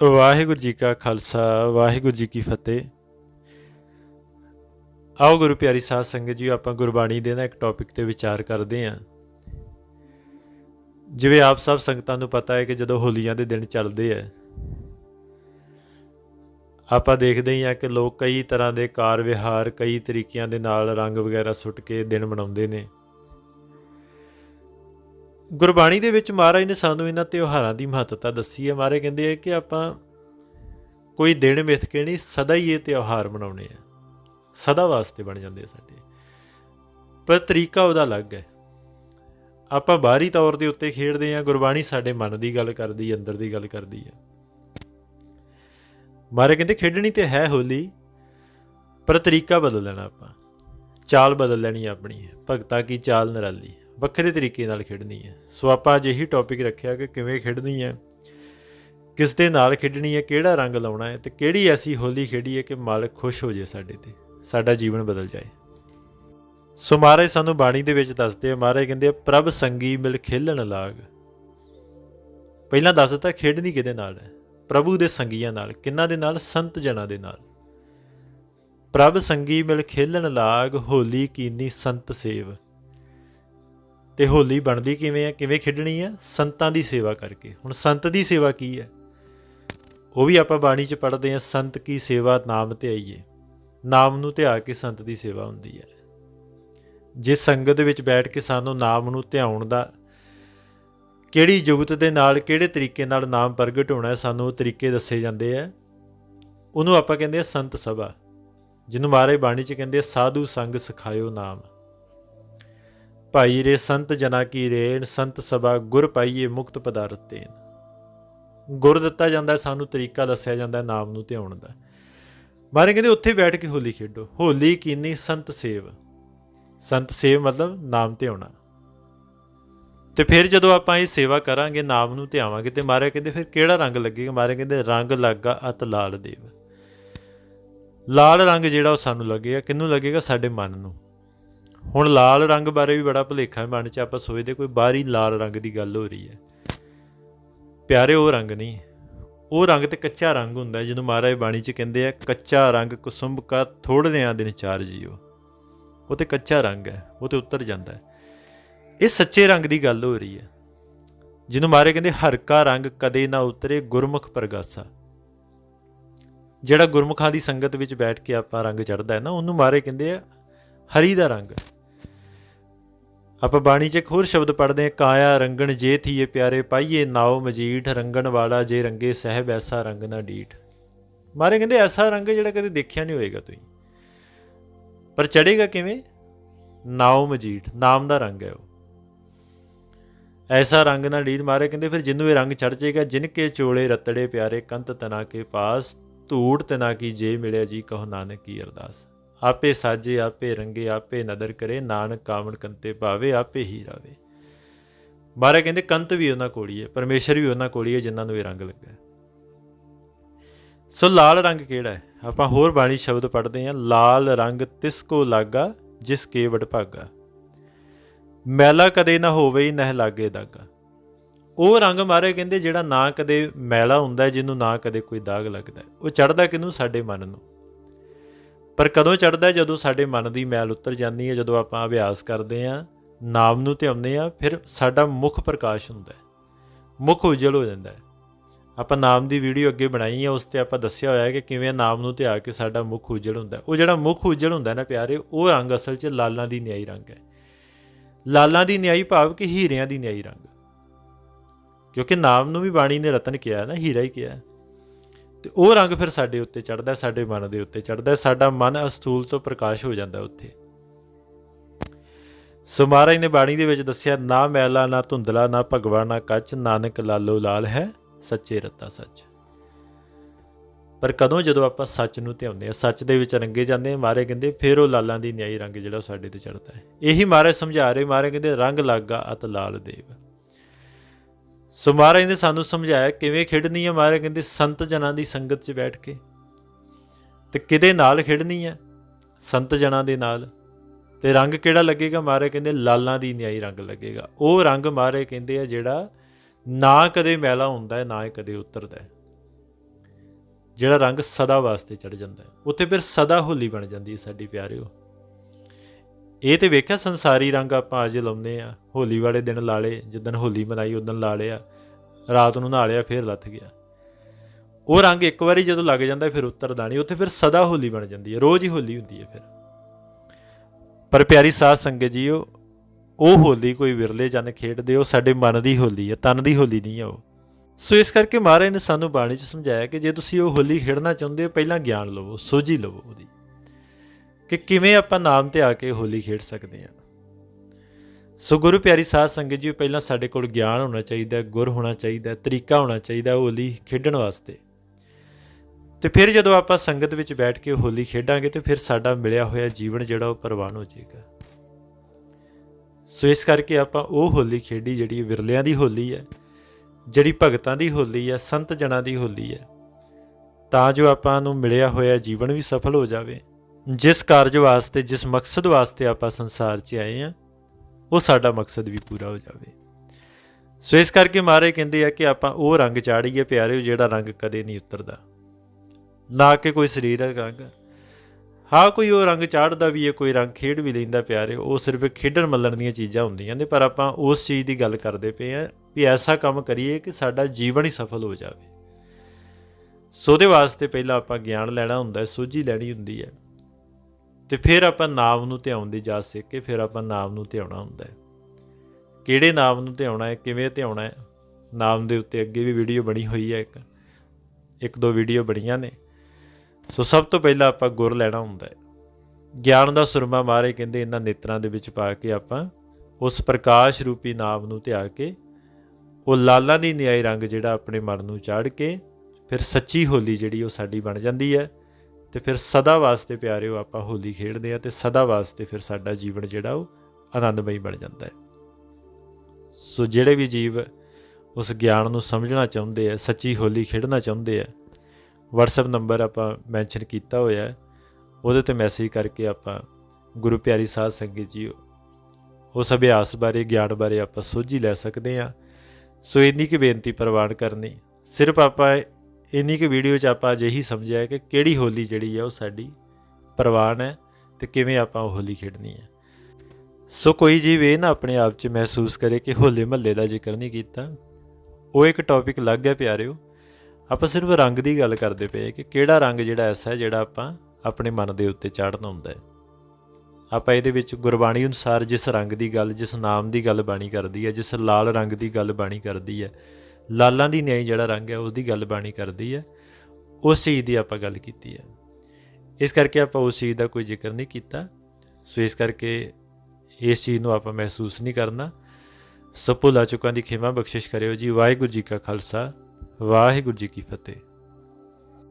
ਵਾਹਿਗੁਰੂ ਜੀ ਕਾ ਖਾਲਸਾ, ਵਾਹਿਗੁਰੂ ਜੀ ਕੀ ਫਤਿਹ। ਆਓ ਗੁਰੂ ਪਿਆਰੀ ਸਾਧ ਸੰਗਤ ਜੀ, ਆਪਾਂ ਗੁਰਬਾਣੀ ਦੇ ਨਾ ਇੱਕ ਟੌਪਿਕ ਤੇ ਵਿਚਾਰ ਕਰਦੇ ਆਂ ਜਿਵੇਂ ਆਪ ਸਭ ਸੰਗਤਾਂ ਨੂੰ ਪਤਾ ਹੈ ਕਿ ਜਦੋਂ ਹੋਲੀਆਂ ਦੇ ਦਿਨ ਚੱਲਦੇ ਆ, ਆਪਾਂ ਦੇਖਦੇ ਹੀ ਆ ਕਿ ਲੋਕ ਕਈ ਤਰ੍ਹਾਂ ਦੇ ਕਾਰ ਵਿਹਾਰ ਕਈ ਤਰੀਕਿਆਂ ਦੇ ਨਾਲ ਰੰਗ ਵਗੈਰਾ ਸੁੱਟ ਕੇ ਦਿਨ ਮਨਾਉਂਦੇ ਨੇ। ਗੁਰਬਾਣੀ ਦੇ ਵਿੱਚ ਮਹਾਰਾਜ ਨੇ ਸਾਨੂੰ ਇਹਨਾਂ ਤਿਉਹਾਰਾਂ ਦੀ ਮਹੱਤਤਾ ਦੱਸੀ ਹੈ। ਮਹਾਰਾਜ ਕਹਿੰਦੇ ਆ ਕਿ ਆਪਾਂ ਕੋਈ ਦਿਨ ਮਿੱਥ ਕੇ ਨਹੀਂ, ਸਦਾ ਹੀ ਇਹ ਤਿਉਹਾਰ ਮਨਾਉਣੇ ਆ ਸਦਾ ਵਾਸਤੇ ਬਣ ਜਾਂਦੇ ਸਾਡੇ। ਪਰ ਤਰੀਕਾ ਉਹਦਾ ਅਲੱਗ ਹੈ। ਆਪਾਂ ਬਾਹਰੀ ਤੌਰ ਦੇ ਉੱਤੇ ਖੇਡਦੇ ਆ ਗੁਰਬਾਣੀ ਸਾਡੇ ਮਨ ਦੀ ਗੱਲ ਕਰਦੀ ਅੰਦਰ ਦੀ ਗੱਲ ਕਰਦੀ ਹੈ। ਮਹਾਰਾਜ ਕਹਿੰਦੇ ਖੇਡਣੀ ਤੇ ਹੈ ਹੋਲੀ, ਪਰ ਤਰੀਕਾ ਬਦਲ ਲੈਣਾ ਆਪਾਂ। ਚਾਲ ਬਦਲ ਲੈਣੀ ਆਪਣੀ। ਭਗਤਾ ਕੀ ਚਾਲ ਨਿਰਾਲੀ। ਵੱਖਰੇ ਤਰੀਕੇ ਨਾਲ ਖੇਡਣੀ ਹੈ। ਸੋ ਆਪਾਂ ਅੱਜ ਇਹੀ ਟੌਪਿਕ ਰੱਖਿਆ ਕਿ ਕਿਵੇਂ ਖੇਡਣੀ ਹੈ, ਕਿਸ ਦੇ ਨਾਲ ਖੇਡਣੀ ਹੈ, ਕਿਹੜਾ ਰੰਗ ਲਾਉਣਾ ਹੈ ਤੇ ਕਿਹੜੀ ਐਸੀ ਹੋਲੀ ਖੇਡੀ ਹੈ ਕਿ ਮਾਲਕ ਖੁਸ਼ ਹੋ ਜਾਏ ਸਾਡੇ ਤੇ, ਸਾਡਾ ਜੀਵਨ ਬਦਲ ਜਾਏ। ਸੋ ਮਹਾਰਾਜ ਸਾਨੂੰ ਬਾਣੀ ਦੇ ਵਿੱਚ ਦੱਸਦੇ ਆ, ਮਹਾਰਾਜ ਕਹਿੰਦੇ ਪ੍ਰਭ ਸੰਗੀ ਮਿਲ ਖੇਲਣ ਲਾਗ। ਪਹਿਲਾਂ ਦੱਸ ਦਿੱਤਾ, ਖੇਡਣੀ ਕਿਹਦੇ ਨਾਲ ਹੈ? ਪ੍ਰਭੂ ਦੇ ਸੰਗੀਆਂ ਨਾਲ ਕਿੰਨਾ ਦੇ ਨਾਲ? ਸੰਤ ਜਨਾਂ ਦੇ ਨਾਲ। ਪ੍ਰਭ ਸੰਗੀ ਮਿਲ ਖੇਲਣ ਲਾਗ, ਹੋਲੀ ਕੀਨੀ ਸੰਤ ਸੇਵ। ਤੇ ਹੋਲੀ ਬਣਦੀ ਕਿਵੇਂ ਹੈ ਕਿਵੇਂ ਖੇਡਣੀ ਹੈ ਸੰਤਾਂ ਦੀ ਸੇਵਾ ਕਰਕੇ। ਹੁਣ ਸੰਤ ਦੀ ਸੇਵਾ ਕੀ ਹੈ? ਉਹ ਵੀ ਆਪਾਂ ਬਾਣੀ 'ਚ ਪੜ੍ਹਦੇ ਹਾਂ, ਸੰਤ ਕੀ ਸੇਵਾ ਨਾਮ ਧਿਆਈਏ ਨਾਮ ਨੂੰ ਧਿਆ ਕੇ ਸੰਤ ਦੀ ਸੇਵਾ ਹੁੰਦੀ ਹੈ। ਜਿਸ ਸੰਗਤ ਵਿੱਚ ਬੈਠ ਕੇ ਸਾਨੂੰ ਨਾਮ ਨੂੰ ਧਿਆਉਣ ਦਾ ਕਿਹੜੀ ਜੁਗਤ ਦੇ ਨਾਲ, ਕਿਹੜੇ ਤਰੀਕੇ ਨਾਲ ਨਾਮ ਪ੍ਰਗਟ ਹੋਣਾ ਹੈ ਸਾਨੂੰ ਉਹ ਤਰੀਕੇ ਦੱਸੇ ਜਾਂਦੇ ਆ, ਉਹਨੂੰ ਆਪਾਂ ਕਹਿੰਦੇ ਆ ਸੰਤ ਸਭਾ। ਜਿਹਨੂੰ ਮਾਰੇ ਬਾਣੀ 'ਚ ਕਹਿੰਦੇ ਆ, ਸਾਧੂ ਸੰਗ ਸਿਖਾਇਓ ਨਾਮ। ਭਾਈ ਰੇ ਸੰਤ ਜਨਾ ਕੀ ਰੇਣ, ਸੰਤ ਸਭਾ ਗੁਰ ਪਾਈਏ ਮੁਕਤ ਪਦਾਰਥ ਤੇਨ। ਗੁਰ ਦਿੱਤਾ ਜਾਂਦਾ, ਸਾਨੂੰ ਤਰੀਕਾ ਦੱਸਿਆ ਜਾਂਦਾ, ਨਾਮ ਨੂੰ ਧਿਆਉਣ ਦਾ। ਮਾਰੇ ਕਹਿੰਦੇ, ਉੱਥੇ ਬੈਠ ਕੇ ਹੋਲੀ ਖੇਡੋ। ਹੋਲੀ ਕੀਨੀ ਸੰਤ ਸੇਵ। ਸੰਤ ਸੇਵ ਮਤਲਬ ਨਾਮ ਧਿਆਉਣਾ। ਤੇ ਫਿਰ ਜਦੋਂ ਆਪਾਂ ਇਹ ਸੇਵਾ ਕਰਾਂਗੇ, ਨਾਮ ਨੂੰ ਧਿਆਵਾਂਗੇ, ਤੇ ਮਾਰੇ ਕਹਿੰਦੇ, ਫਿਰ ਕਿਹੜਾ ਰੰਗ ਲੱਗੇਗਾ? ਮਾਰੇ ਕਹਿੰਦੇ, ਰੰਗ ਲੱਗਾ ਅਤ ਲਾਲ ਦੇਵ। ਲਾਲ ਰੰਗ ਜਿਹੜਾ ਉਹ ਸਾਨੂੰ ਲੱਗੇਗਾ, ਕਿਹਨੂੰ ਲੱਗੇਗਾ? ਸਾਡੇ ਮਨ ਨੂੰ। ਹੁਣ ਲਾਲ ਰੰਗ ਬਾਰੇ ਵੀ ਬੜਾ ਭੁਲੇਖਾ ਹੈ ਮਨ 'ਚ, ਆਪਾਂ ਸੋਚਦੇ ਕੋਈ ਬਾਹਰੀ ਲਾਲ ਰੰਗ ਦੀ ਗੱਲ ਹੋ ਰਹੀ ਹੈ। ਪਿਆਰੇ ਉਹ ਰੰਗ ਨਹੀਂ। ਉਹ ਰੰਗ ਤੇ ਕੱਚਾ ਰੰਗ ਹੁੰਦਾ ਜਿਹਨੂੰ ਮਹਾਰਾਜ ਬਾਣੀ 'ਚ ਕਹਿੰਦੇ ਆ, ਕੱਚਾ ਰੰਗ ਕੁਸੁੰਭ ਕਾ ਥੋੜਿਆਂ ਦਿਨ ਚਾਰ ਜੀਓ। ਉਹ ਤੇ ਕੱਚਾ ਰੰਗ ਹੈ, ਉਹ ਤੇ ਉਤਰ ਜਾਂਦਾ ਹੈ। ਇਹ ਸੱਚੇ ਰੰਗ ਦੀ ਗੱਲ ਹੋ ਰਹੀ ਹੈ, ਜਿਹਨੂੰ ਮਾਰੇ ਕਹਿੰਦੇ ਹਰ ਕਾ ਰੰਗ ਕਦੇ ਨਾ ਉਤਰੇ ਗੁਰਮੁਖ ਪ੍ਰਗਾਸਾ। ਜਿਹੜਾ ਗੁਰਮੁਖਾਂ ਦੀ ਸੰਗਤ ਵਿੱਚ ਬੈਠ ਕੇ ਆਪਾਂ ਰੰਗ ਚੜਦਾ ਹੈ ਨਾ, ਉਹਨੂੰ ਮਾਰੇ ਕਹਿੰਦੇ ਆ ਹਰੀ ਦਾ ਰੰਗ। ਆਪਾਂ ਬਾਣੀ 'ਚ ਇੱਕ ਹੋਰ ਸ਼ਬਦ ਪੜ੍ਹਦੇ ਹਾਂ, ਕਾਇਆ ਰੰਗਣ ਜੇ ਥੀਏ ਪਿਆਰੇ ਪਾਈਏ, ਨਾਉ ਮਜੀਠ ਰੰਗਣ ਵਾਲਾ ਜੇ ਰੰਗੇ ਸਹਿਬ, ਐਸਾ ਰੰਗ ਨਾ ਡੀਠ। ਮਾਰੇ ਕਹਿੰਦੇ ਐਸਾ ਰੰਗ ਜਿਹੜਾ ਕਦੇ ਦੇਖਿਆ ਨਹੀਂ ਹੋਏਗਾ ਤੁਸੀਂ। ਪਰ ਚੜੇਗਾ ਕਿਵੇਂ? ਨਾਉ ਮਜੀਠ, ਨਾਮ ਦਾ ਰੰਗ ਹੈ ਉਹ। ਐਸਾ ਰੰਗ ਨਾ ਡੀਠ, ਮਾਰੇ ਕਹਿੰਦੇ ਫਿਰ ਜਿੰਨੂੰ ਇਹ ਰੰਗ ਚੜ ਜਾਏਗਾ, ਜਿਨ ਕੇ ਚੋਲੇ ਰਤੜੇ ਪਿਆਰੇ ਕੰਤ ਤਨਾ ਕੇ ਪਾਸ, ਧੂੜ ਤਨਾ ਕੀ ਜੇ ਮਿਲਿਆ ਜੀ ਕਹੋ ਨਾਨਕ ਕੀ ਅਰਦਾਸ। ਆਪੇ ਸਾਜੇ, ਆਪੇ ਰੰਗੇ, ਆਪੇ ਨਦਰ ਕਰੇ, ਨਾਨਕ ਕਾਮਣ ਕੰਤੇ ਭਾਵੇ, ਆਪੇ ਹੀ ਰਾਵੇ। ਮਾਰੇ ਕਹਿੰਦੇ, ਕੰਤ ਵੀ ਉਹਨਾਂ ਕੋਲ ਹੀ ਹੈ, ਪਰਮੇਸ਼ਰ ਵੀ ਉਹਨਾਂ ਕੋਲ ਹੀ ਹੈ, ਜਿਨ੍ਹਾਂ ਨੂੰ ਇਹ ਰੰਗ ਲੱਗਾ ਸੋ ਲਾਲ ਰੰਗ ਕਿਹੜਾ ਹੈ? ਆਪਾਂ ਹੋਰ ਬਾਣੀ ਸ਼ਬਦ ਪੜ੍ਹਦੇ ਹਾਂ, ਲਾਲ ਰੰਗ ਤਿਸ ਕੋ ਲਾਗਾ, ਜਿਸ ਕੇ ਵਡ ਭਾਗਾ। ਮੈਲਾ ਕਦੇ ਨਾ ਹੋਵੇ ਹੀ ਨਹਿ ਲਾਗੇ ਦਾਗਾ। ਉਹ ਰੰਗ ਮਾਰੇ ਕਹਿੰਦੇ, ਜਿਹੜਾ ਨਾ ਕਦੇ ਮੈਲਾ ਹੁੰਦਾ, ਜਿਹਨੂੰ ਨਾ ਕਦੇ ਕੋਈ ਦਾਗ ਲੱਗਦਾ ਉਹ ਚੜਦਾ ਕਿਨੂੰ ਸਾਡੇ ਮਨ ਨੂੰ। ਪਰ ਕਦੋਂ ਚੜਦਾ ਜਦੋਂ ਸਾਡੇ ਮਨ ਦੀ ਮੈਲ ਉਤਰ ਜਾਂਦੀ ਹੈ, ਜਦੋਂ ਆਪਾਂ ਅਭਿਆਸ ਕਰਦੇ ਹਾਂ, ਨਾਮ ਨੂੰ ਧਿਆਉਂਦੇ ਹਾਂ, ਫਿਰ ਸਾਡਾ ਮੁਖ ਪ੍ਰਕਾਸ਼ ਹੁੰਦਾ ਹੈ। ਮੁਖ ਉਜਲ ਹੋ ਜਾਂਦਾ ਹੈ। ਆਪਾਂ ਨਾਮ ਦੀ ਵੀਡੀਓ ਅੱਗੇ ਬਣਾਈ ਹੈ, ਉਸ ਤੇ ਆਪਾਂ ਦੱਸਿਆ ਹੋਇਆ ਹੈ ਕਿ ਕਿਵੇਂ ਨਾਮ ਨੂੰ ਧਿਆ ਕੇ ਸਾਡਾ ਮੁਖ ਉਜਲ ਹੁੰਦਾ ਉਹ ਜਿਹੜਾ ਮੁਖ ਉਜਲ ਹੁੰਦਾ ਨਾ ਪਿਆਰੇ, ਉਹ ਰੰਗ ਅਸਲ 'ਚ ਲਾਲਾਂ ਦੀ ਨਿਆਈ ਰੰਗ ਹੈ। ਲਾਲਾਂ ਦੀ ਨਿਆਈ ਭਾਵ ਕਿ ਹੀਰਿਆਂ ਦੀ ਨਿਆਈ ਰੰਗ। ਕਿਉਂਕਿ ਨਾਮ ਨੂੰ ਵੀ ਬਾਣੀ ਨੇ ਰਤਨ ਕਿਹਾ ਨਾ, ਹੀਰਾ ਹੀ ਕਿਹਾ ਤੇ ਉਹ ਰੰਗ ਫਿਰ ਸਾਡੇ ਉੱਤੇ ਚੜਦਾ ਸਾਡੇ ਮਨ ਦੇ ਉੱਤੇ ਚੜਦਾ ਸਾਡਾ ਮਨ ਅਸਤੂਲ ਤੋਂ ਪ੍ਰਕਾਸ਼ ਹੋ ਜਾਂਦਾ ਉੱਥੇ। ਸੋ ਮਹਾਰਾਜ ਨੇ ਬਾਣੀ ਦੇ ਵਿੱਚ ਦੱਸਿਆ, ਨਾ ਮੈਲਾ, ਨਾ ਧੁੰਦਲਾ, ਨਾ ਭਗਵਾ ਨਾ ਕੱਚ, ਨਾਨਕ ਲਾਲੋ ਲਾਲ ਹੈ, ਸੱਚੇ ਰਤਾ ਸੱਚ। ਪਰ ਕਦੋਂ ਜਦੋਂ ਆਪਾਂ ਸੱਚ ਨੂੰ ਧਿਆਉਂਦੇ ਆ ਸੱਚ ਦੇ ਵਿੱਚ ਰੰਗੇ ਜਾਂਦੇ ਆ ਮਾਰੇ ਕਹਿੰਦੇ ਫਿਰ ਉਹ ਲਾਲਾਂ ਦੀ ਨਿਆਈ ਰੰਗ ਜਿਹੜਾ ਉਹ ਸਾਡੇ ਤੇ ਚੜਦਾ ਹੈ। ਇਹੀ ਮਾਰੇ ਸਮਝਾ ਰਹੇ ਮਾਰੇ ਕਹਿੰਦੇ ਰੰਗ ਲਾਗਾ ਅਤ ਲਾਲ ਦੇਵ। ਸੋ ਮਹਾਰਾਜ ਨੇ ਸਾਨੂੰ ਸਮਝਾਇਆ, ਕਿਵੇਂ ਖੇਡਣੀ ਹੈ ਮਹਾਰਾਜ ਕਹਿੰਦੇ, ਸੰਤ ਜਨਾਂ ਦੀ ਸੰਗਤ 'ਚ ਬੈਠ ਕੇ। ਤੇ ਕਿਹਦੇ ਨਾਲ ਖੇਡਣੀ ਹੈ ਸੰਤ ਜਨਾਂ ਦੇ ਨਾਲ। ਤੇ ਰੰਗ ਕਿਹੜਾ ਲੱਗੇਗਾ? ਮਹਾਰਾਜ ਕਹਿੰਦੇ, ਲਾਲਾਂ ਦੀ ਨਿਆਈ ਰੰਗ ਲੱਗੇਗਾ। ਉਹ ਰੰਗ ਮਹਾਰਾਜ ਕਹਿੰਦੇ ਆ ਜਿਹੜਾ ਨਾ ਕਦੇ ਮੈਲਾ ਹੁੰਦਾ ਹੈ, ਨਾ ਹੀ ਕਦੇ ਉਤਰਦਾ ਹੈ। ਜਿਹੜਾ ਰੰਗ ਸਦਾ ਵਾਸਤੇ ਚੜ ਜਾਂਦਾ ਹੈ। ਉੱਥੇ ਫਿਰ ਸਦਾ ਹੋਲੀ ਬਣ ਜਾਂਦੀ ਹੈ, ਸਾਡੀ ਪਿਆਰਿਓ। ਇਹ ਤੇ ਵੇਖਿਆ ਸੰਸਾਰੀ ਰੰਗ ਆਪਾਂ ਅੱਜ ਲਾਉਂਦੇ ਆ। ਹੋਲੀ ਵਾਲੇ ਦਿਨ ਲਾਲੇ, ਜਿੱਦਣ ਹੋਲੀ ਮਨਾਈ ਉਦੋਂ ਲਾ ਲਿਆ ਰਾਤ ਨੂੰ ਨਹਾ ਲਿਆ ਫਿਰ ਲੱਥ ਗਿਆ। ਉਹ ਰੰਗ ਇੱਕ ਵਾਰੀ ਜਦੋਂ ਲੱਗ ਜਾਂਦਾ ਫਿਰ ਉਤਰਦਾ ਨਹੀਂ, ਉੱਥੇ ਫਿਰ ਸਦਾ ਹੋਲੀ ਬਣ ਜਾਂਦੀ ਹੈ ਰੋਜ਼ ਹੀ ਹੋਲੀ ਹੁੰਦੀ ਹੈ ਫਿਰ। ਪਰ ਪਿਆਰੀ ਸਾਧ ਸੰਗਤ ਜੀਓ, ਉਹ ਹੋਲੀ ਕੋਈ ਵਿਰਲੇ ਜਨ ਖੇਡਦੇ, ਉਹ ਸਾਡੇ ਮਨ ਦੀ ਹੋਲੀ ਹੈ ਤਨ ਦੀ ਹੋਲੀ ਨਹੀਂ ਹੈ ਉਹ। ਸੋ ਇਸ ਕਰਕੇ ਮਹਾਰਾਜ ਨੇ ਸਾਨੂੰ ਬਾਣੀ 'ਚ ਸਮਝਾਇਆ ਕਿ ਜੇ ਤੁਸੀਂ ਉਹ ਹੋਲੀ ਖੇਡਣਾ ਚਾਹੁੰਦੇ ਹੋ, ਪਹਿਲਾਂ ਗਿਆਨ ਲਵੋ, ਸੋਝੀ ਲਵੋ ਉਹਦੀ। ਕਿ ਕਿਵੇਂ ਆਪਾਂ ਨਾਮ ਤੇ ਆ ਕੇ ਹੋਲੀ ਖੇਡ ਸਕਦੇ ਹਾਂ। ਸੋ ਗੁਰੂ ਪਿਆਰੀ ਸਾਧ ਸੰਗਤ ਜੀ, ਪਹਿਲਾਂ ਸਾਡੇ ਕੋਲ ਗਿਆਨ ਹੋਣਾ ਚਾਹੀਦਾ, ਗੁਰ ਹੋਣਾ ਚਾਹੀਦਾ, ਤਰੀਕਾ ਹੋਣਾ ਚਾਹੀਦਾ ਹੋਲੀ ਖੇਡਣ ਵਾਸਤੇ। ਤੇ ਫਿਰ ਜਦੋਂ ਆਪਾਂ ਸੰਗਤ ਵਿੱਚ ਬੈਠ ਕੇ ਹੋਲੀ ਖੇਡਾਂਗੇ, ਤੇ ਫਿਰ ਸਾਡਾ ਮਿਲਿਆ ਹੋਇਆ ਜੀਵਨ ਜਿਹੜਾ ਉਹ ਪ੍ਰਵਾਨ ਹੋ ਜਾਏਗਾ। ਸੋ ਇਸ ਕਰਕੇ ਆਪਾਂ ਉਹ ਹੋਲੀ ਖੇਡੀ ਜਿਹੜੀ ਵਿਰਲਿਆਂ ਦੀ ਹੋਲੀ ਹੈ, ਜਿਹੜੀ ਭਗਤਾਂ ਦੀ ਹੋਲੀ ਹੈ, ਸੰਤ ਜਨਾਂ ਦੀ ਹੋਲੀ ਹੈ। ਤਾਂ ਜੋ ਆਪਾਂ ਨੂੰ ਮਿਲਿਆ ਹੋਇਆ ਜੀਵਨ ਵੀ ਸਫਲ ਹੋ ਜਾਵੇ। ਜਿਸ ਕਾਰਜ ਵਾਸਤੇ, ਜਿਸ ਮਕਸਦ ਵਾਸਤੇ ਆਪਾਂ ਸੰਸਾਰ 'ਚ ਆਏ ਆ ਉਹ ਸਾਡਾ ਮਕਸਦ ਵੀ ਪੂਰਾ ਹੋ ਜਾਵੇ। ਸੋ ਇਸ ਕਰਕੇ ਮਾਰੇ ਕਹਿੰਦੇ ਆ ਕਿ ਆਪਾਂ ਉਹ ਰੰਗ ਚਾੜੀਏ ਪਿਆਰਿਓ, ਜਿਹੜਾ ਰੰਗ ਕਦੇ ਨਹੀਂ ਉਤਰਦਾ। ਨਾ ਕਿ ਕੋਈ ਸਰੀਰਕ ਰੰਗ। ਹਾਂ, ਕੋਈ ਉਹ ਰੰਗ ਚਾੜਦਾ ਵੀ ਹੈ, ਕੋਈ ਰੰਗ ਖੇਡ ਵੀ ਲੈਂਦਾ ਪਿਆਰੇ, ਉਹ ਸਿਰਫ ਖੇਡਣ ਮੱਲਣ ਦੀਆਂ ਚੀਜ਼ਾਂ ਹੁੰਦੀਆਂ ਨੇ, ਪਰ ਆਪਾਂ ਉਸ ਚੀਜ਼ ਦੀ ਗੱਲ ਕਰਦੇ ਪਏ ਆ ਵੀ ਐਸਾ ਕੰਮ ਕਰੀਏ ਕਿ ਸਾਡਾ ਜੀਵਨ ਹੀ ਸਫਲ ਹੋ ਜਾਵੇ। ਸੋ ਦੇ ਵਾਸਤੇ ਪਹਿਲਾਂ ਆਪਾਂ ਗਿਆਨ ਲੈਣਾ ਹੁੰਦਾ ਹੈ, ਸੋਝੀ ਲੈਣੀ ਹੁੰਦੀ ਹੈ। ਤੇ ਫਿਰ ਆਪਾਂ ਨਾਮ ਨੂੰ ਧਿਆਉਣ ਦੀ ਜਾਚ ਸਿੱਖ ਕੇ ਫਿਰ ਆਪਾਂ ਨਾਮ ਨੂੰ ਧਿਆਉਣਾ ਹੁੰਦਾ ਹੈ। ਕਿਹੜੇ ਨਾਮ ਨੂੰ ਧਿਆਉਣਾ ਹੈ, ਕਿਵੇਂ ਧਿਆਉਣਾ ਹੈ? ਨਾਮ ਦੇ ਉੱਤੇ ਅੱਗੇ ਵੀ ਵੀਡੀਓ ਬਣੀ ਹੋਈ ਹੈ ਇੱਕ। ਇੱਕ ਦੋ ਵੀਡੀਓ ਬਣੀਆਂ ਨੇ। ਸੋ ਸਭ ਤੋਂ ਪਹਿਲਾਂ ਆਪਾਂ ਗੁਰ ਲੈਣਾ ਹੁੰਦਾ ਹੈ। ਗਿਆਨ ਦਾ ਸੁਰਮਾ ਮਾਰੇ ਕਹਿੰਦੇ ਇਹਨਾਂ ਨੇਤਰਾਂ ਦੇ ਵਿੱਚ ਪਾ ਕੇ ਆਪਾਂ ਉਸ ਪ੍ਰਕਾਸ਼ ਰੂਪੀ ਨਾਮ ਨੂੰ ਧਿਆ ਕੇ ਉਹ ਲਾਲਾਂ ਦੀ ਨਿਆਈ ਰੰਗ ਜਿਹੜਾ ਆਪਣੇ ਮਨ ਨੂੰ ਚਾੜ ਕੇ ਫਿਰ ਸੱਚੀ ਹੋਲੀ ਜਿਹੜੀ ਉਹ ਸਾਡੀ ਬਣ ਜਾਂਦੀ ਹੈ। ਤੇ ਫਿਰ ਸਦਾ ਵਾਸਤੇ ਪਿਆਰਿਓ ਆਪਾਂ ਹੋਲੀ ਖੇਡਦੇ ਆ ਤੇ ਸਦਾ ਵਾਸਤੇ ਫਿਰ ਸਾਡਾ ਜੀਵਨ ਜਿਹੜਾ ਉਹ ਆਨੰਦਮਈ ਬਣ ਜਾਂਦਾ ਹੈ। ਸੋ ਜਿਹੜੇ ਵੀ ਜੀਵ ਉਸ ਗਿਆਨ ਨੂੰ ਸਮਝਣਾ ਚਾਹੁੰਦੇ ਆ, ਸੱਚੀ ਹੋਲੀ ਖੇਡਣਾ ਚਾਹੁੰਦੇ ਆ, WhatsApp ਨੰਬਰ ਆਪਾਂ ਮੈਂਸ਼ਨ ਕੀਤਾ ਹੋਇਆ ਹੈ, ਉਹਦੇ ਤੇ ਮੈਸੇਜ ਕਰਕੇ ਆਪਾਂ ਗੁਰੂ ਪਿਆਰੀ ਸਾਧ ਸੰਗਤ ਜੀ ਉਸ ਅਭਿਆਸ ਬਾਰੇ, ਗਿਆਨ ਬਾਰੇ ਆਪਾਂ ਸੋਝੀ ਲੈ ਸਕਦੇ ਆ ਸੋ ਇੰਨੀ ਕੁ ਬੇਨਤੀ ਪ੍ਰਵਾਨ ਕਰਨੀ, ਸਿਰਫ ਆਪਾਂ ਇੰਨੀ ਕੁ ਵੀਡੀਓ 'ਚ ਆਪਾਂ ਅਜਿਹੀ ਸਮਝਿਆ ਕਿ ਕਿਹੜੀ ਹੋਲੀ ਜਿਹੜੀ ਆ ਉਹ ਸਾਡੀ ਪ੍ਰਵਾਨ ਹੈ ਤੇ ਕਿਵੇਂ ਆਪਾਂ ਉਹ ਹੋਲੀ ਖੇਡਣੀ ਹੈ। ਸੋ ਕੋਈ ਜੀਵ ਇਹ ਨਾ ਆਪਣੇ ਆਪ 'ਚ ਮਹਿਸੂਸ ਕਰੇ ਕਿ ਹੋਲੇ ਮਹੱਲੇ ਦਾ ਜ਼ਿਕਰ ਨਹੀਂ ਕੀਤਾ। ਉਹ ਇੱਕ ਟੌਪਿਕ ਲੱਗ ਗਿਆ ਪਿਆਰਿਓ। ਆਪਾਂ ਸਿਰਫ ਰੰਗ ਦੀ ਗੱਲ ਕਰਦੇ ਪਏ ਕਿ ਕਿਹੜਾ ਰੰਗ ਜਿਹੜਾ ਐਸਾ ਹੈ ਜਿਹੜਾ ਆਪਾਂ ਆਪਣੇ ਮਨ ਦੇ ਉੱਤੇ ਚਾੜਨਾ ਹੁੰਦਾ ਹੈ। ਆਪਾਂ ਇਹਦੇ ਵਿੱਚ ਗੁਰਬਾਣੀ ਅਨੁਸਾਰ ਜਿਸ ਰੰਗ ਦੀ ਗੱਲ, ਜਿਸ ਨਾਮ ਦੀ ਗੱਲ ਬਾਣੀ ਕਰਦੀ ਹੈ, ਜਿਸ ਲਾਲ ਰੰਗ ਦੀ ਗੱਲ ਬਾਣੀ ਕਰਦੀ ਹੈ ਲਾਲਾਂ ਦੀ ਨਿਆਈ ਜਿਹੜਾ ਰੰਗ ਹੈ ਉਸ ਦੀ ਗੱਲ ਬਾਣੀ ਕਰਦੀ ਹੈ। ਉਸ ਚੀਜ਼ ਦੀ ਆਪਾਂ ਗੱਲ ਕੀਤੀ ਹੈ। ਇਸ ਕਰਕੇ ਆਪਾਂ ਉਸ ਚੀਜ਼ ਦਾ ਕੋਈ ਜ਼ਿਕਰ ਨਹੀਂ ਕੀਤਾ। ਸੋ ਇਸ ਕਰਕੇ ਇਸ ਚੀਜ਼ ਨੂੰ ਆਪਾਂ ਮਹਿਸੂਸ ਨਹੀਂ ਕਰਨਾ। ਸੋ ਭੁੱਲਾਂ ਚੁੱਕਾਂ ਦੀ ਖਿਮਾ ਬਖਸ਼ਿਸ਼ ਕਰਿਓ ਜੀ। ਵਾਹਿਗੁਰੂ ਜੀ ਕਾ ਖਾਲਸਾ। ਵਾਹਿਗੁਰੂ ਜੀ ਕੀ ਫਤਿਹ।